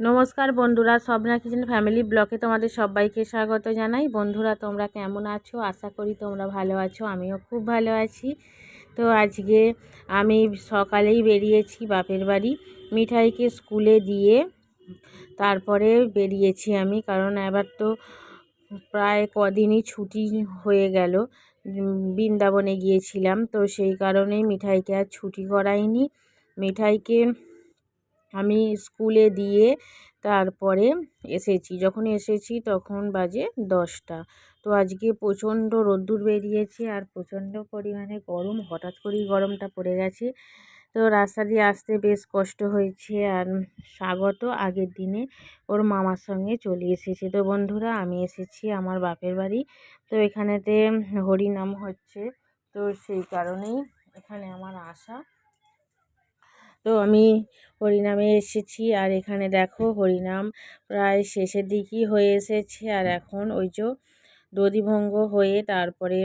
নমস্কার বন্ধুরা, Swapna kitchen family ব্লকে তোমাদের সবাইকে স্বাগত জানাই। বন্ধুরা, তোমরা কেমন আছো? আশা করি তোমরা ভালো আছো, আমিও খুব ভালো আছি। তো আজকে আমি সকালেই বেরিয়েছি বাপের বাড়ি, মিঠাইকে স্কুলে দিয়ে তারপরে বেরিয়েছি আমি, কারণ এবার তো প্রায় কদিনই ছুটি হয়ে গেল, বৃন্দাবনে গিয়েছিলাম, তো সেই কারণেই মিঠাইকে আর ছুটি করাইনি। মিঠাইকে আমি স্কুলে দিয়ে তারপরে এসেছি। যখন এসেছি তখন বাজে দশটা। তো আজকে প্রচণ্ড রোদ্দুর বেরিয়েছে আর প্রচণ্ড পরিমাণে গরম। হঠাৎ করেই গরমটা পড়ে গেছে। তো রাস্তা দিয়ে আসতে বেশ কষ্ট হয়েছে আর স্বাগত আগের দিনে ওর মামার সঙ্গে চলে এসেছে। তো বন্ধুরা, আমি এসেছি আমার বাপের বাড়ি। তো এখানেতে হরিনাম হচ্ছে। তো সেই কারণেই এখানে আমার আসা। তো আমি হরিনামে এসেছি আর এখানে দেখো হরিনাম প্রায় শেষের দিকই হয়ে এসেছে। আর এখন ওই যে দধিভঙ্গ হয়ে তারপরে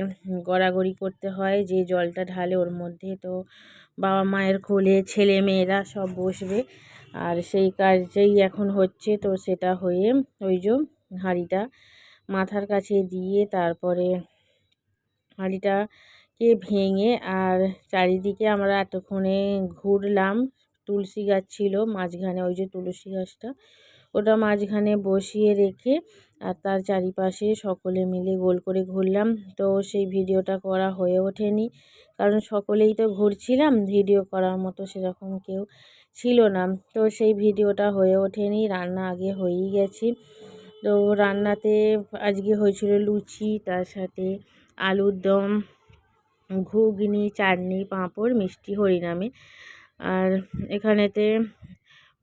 গড়াগড়ি করতে হয়, যে জলটা ঢালে ওর মধ্যে তো বাবা মায়ের কোলে ছেলে মেয়েরা সব বসবে। আর সেই কাজেই এখন হচ্ছে, তো সেটা হয়ে ওই যে হাঁড়িটা মাথার কাছে দিয়ে তারপরে হাঁড়িটা কে ভেঙে আর চারিদিকে আমরা এতক্ষণে ঘুরলাম। তুলসী গাছ ছিল মাঝখানে, ওই যে তুলসী গাছটা। ওটা মাঝখানে বসিয়ে রেখে আর তার চারিপাশে সকলে মিলে গোল করে ঘুরলাম। তো সেই ভিডিওটা করা হয়ে ওঠেনি। কারণ সকলেই তো ঘুরছিলাম, ভিডিও করার মতো সেরকম কেউ ছিল না। তো সেই ভিডিওটা হয়ে ওঠেনি, রান্না আগে হয়েই গেছে। তো রান্নাতে আজকে হয়েছিল লুচি, তার সাথে আলুর দম ঘুগনি, চাটনি, পাঁপড়, মিষ্টি, হরিনামে। আর এখানেতে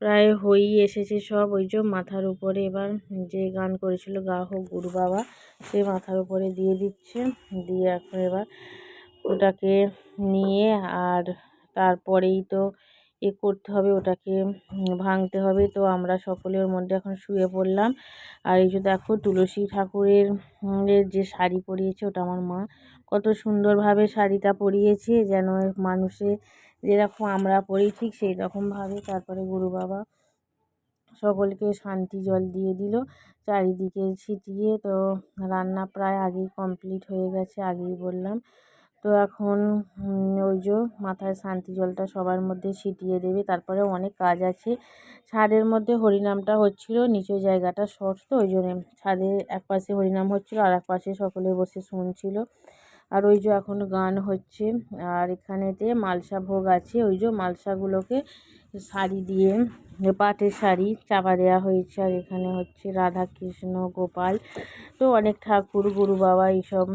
প্রায় হয়েই এসেছে সব। ওই যে মাথার উপরে এবার যে গান করেছিল গা হোক গুরু বাবা, সে মাথার উপরে দিয়ে দিচ্ছে। দিয়ে এখন এবার ওটাকে নিয়ে আর তারপরেই তো এ করতে হবে, ওটাকে ভাঙতে হবে। তো আমরা সকলে ওর মধ্যে এখন শুয়ে পড়লাম। আর এই যে দেখো, তুলসী ঠাকুরের যে শাড়ি পরিয়েছে, ওটা আমার মা কত সুন্দরভাবে শাড়িটা পরিয়েছে, যেন মানুষে যেরকম আমরা পড়ি ঠিক সেই রকমভাবে তারপরে গুরু বাবা সকলকে শান্তি জল দিয়ে দিল, চারিদিকে ছিটিয়ে। তো রান্না প্রায় আগেই কমপ্লিট হয়ে গেছে, আগেই বললাম। তো এখন ওই যে মাথায় শান্তি জলটা সবার মধ্যে ছিটিয়ে দেবে। তারপরে অনেক কাজ আছে। ছাদের মধ্যে হরিনামটা হচ্ছিল, নিচের জায়গাটা শর্ট তো ওই জন্য ছাদের এক পাশে হরিনাম হচ্ছিল আর এক পাশে সকলে বসে শুনছিল। আর ওই যে এখন গান হচ্ছে, আর এখানেতে মালসা ভোগ আছে। ওই যে মালসাগুলোকে শাড়ি দিয়ে, পাটের শাড়ি চাপা দেওয়া হয়েছে। আর এখানে হচ্ছে রাধা কৃষ্ণ গোপাল, তো অনেক ঠাকুর, গুরু বাবা এইসব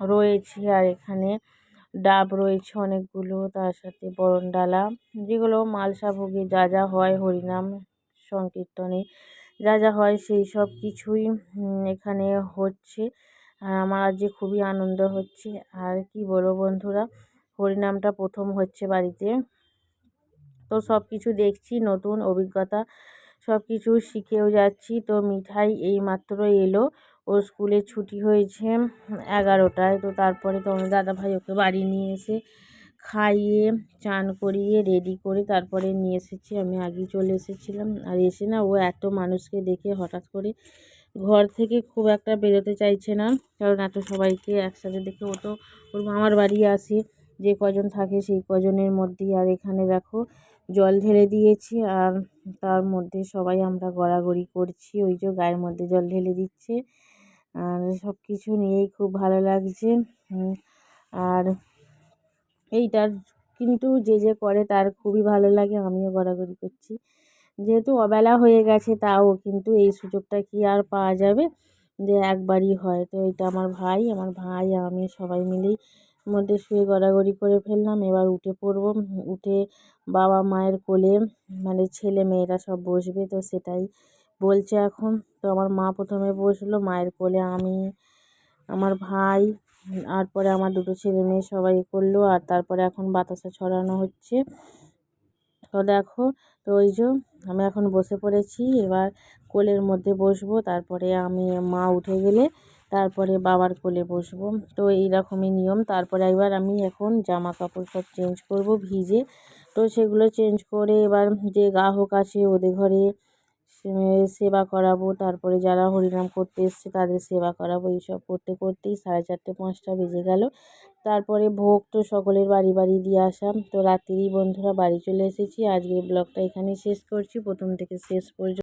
রয়েছে আর এখানে ডাব রয়েছে অনেকগুলো, তার সাথে বরণডালা যেগুলো মালসা ভোগে যা যা হয়, হরিনাম সংকীর্তনে যা যা হয় সেই সব কিছুই এখানে হচ্ছে। আর আমার আজকে খুবই আনন্দ হচ্ছে। আর কি বলব বন্ধুরা, হরিনামটা প্রথম হচ্ছে বাড়িতে। তো সব কিছু দেখছি, নতুন অভিজ্ঞতা, সব কিছু শিখেও যাচ্ছি। তো মিঠাই এই মাত্র এলো। ও স্কুলে ছুটি হয়েছে এগারোটায়। তো তারপরে তো আমার দাদাভাই ওকে বাড়ি নিয়ে এসে খাইয়ে, চান করিয়ে রেডি করে তারপরে নিয়ে এসেছি। আমি আগেই চলে এসেছিলাম। আর এসে না ও এত মানুষকে দেখে হঠাৎ করে ঘর থেকে খুব একটা বেরোতে চাইছে না। কারণ এত সবাইকে একসাথে দেখে ও তো ওর মামার বাড়ি আসে, যে কজন থাকে সেই কজনের মধ্যেই। আর এখানে দেখো জল ঢেলে দিয়েছি আর তার মধ্যে সবাই আমরা গড়াগড়ি করছি। ওই যে গায়ের মধ্যে জল ঢেলে দিচ্ছে। আর সব কিছু নিয়েই খুব ভালো লাগছে। আর এইটার কিন্তু যে যে করে তার খুবই ভালো লাগে, আমিও গড়াগড়ি করছি। যেহেতু অবেলা হয়ে গেছে তাও কিন্তু এই সুযোগটা কি আর পাওয়া যাবে? যে একবারই হয়। তো এটা আমার ভাই আমার ভাই, আমি সবাই মিলেই মধ্যে শুয়ে গড়াগড়ি করে ফেললাম। এবার উঠে পড়ব। উঠে বাবা মায়ের কোলে মানে ছেলে মেয়েরা সব বসবে, তো সেটাই বলছে এখন। তো আমার মা প্রথমে বসল মায়ের কোলে আমি, আমার ভাই, আর পরে আমার দুটো ছেলে মেয়ে সবাই করল, আর তারপরে এখন বাতাসা ছড়ানো হচ্ছে। তো দেখো, তো ওই যে আমি এখন বসে পড়েছি, এবার কোলের মধ্যে বসবো, তারপরে আমি, মা উঠে গেলে তারপরে বাবার কোলে বসবো। তো এইরকমই নিয়ম, তারপরে এবার আমি এখন জামা কাপড় সব চেঞ্জ করব, ভিজে। তো সেগুলো চেঞ্জ করে এবার যে গ্রাহক আছে ওদের ঘরে সেবা করাবো। তারপরে যারা হরিনাম করতে এসছে, তাদের সেবা করাবো। এইসব করতে করতেই সাড়ে চারটে, পাঁচটা বেজে গেল। তারপরে ভোগ তো সকলের বাড়ি বাড়ি দিয়ে আসাম তো রাত্রি বন্ধুরা বাড়ি চলে এসেছি। আজকের ব্লগটা এখানেই শেষ করছি। প্রথম থেকে শেষ পর্যন্ত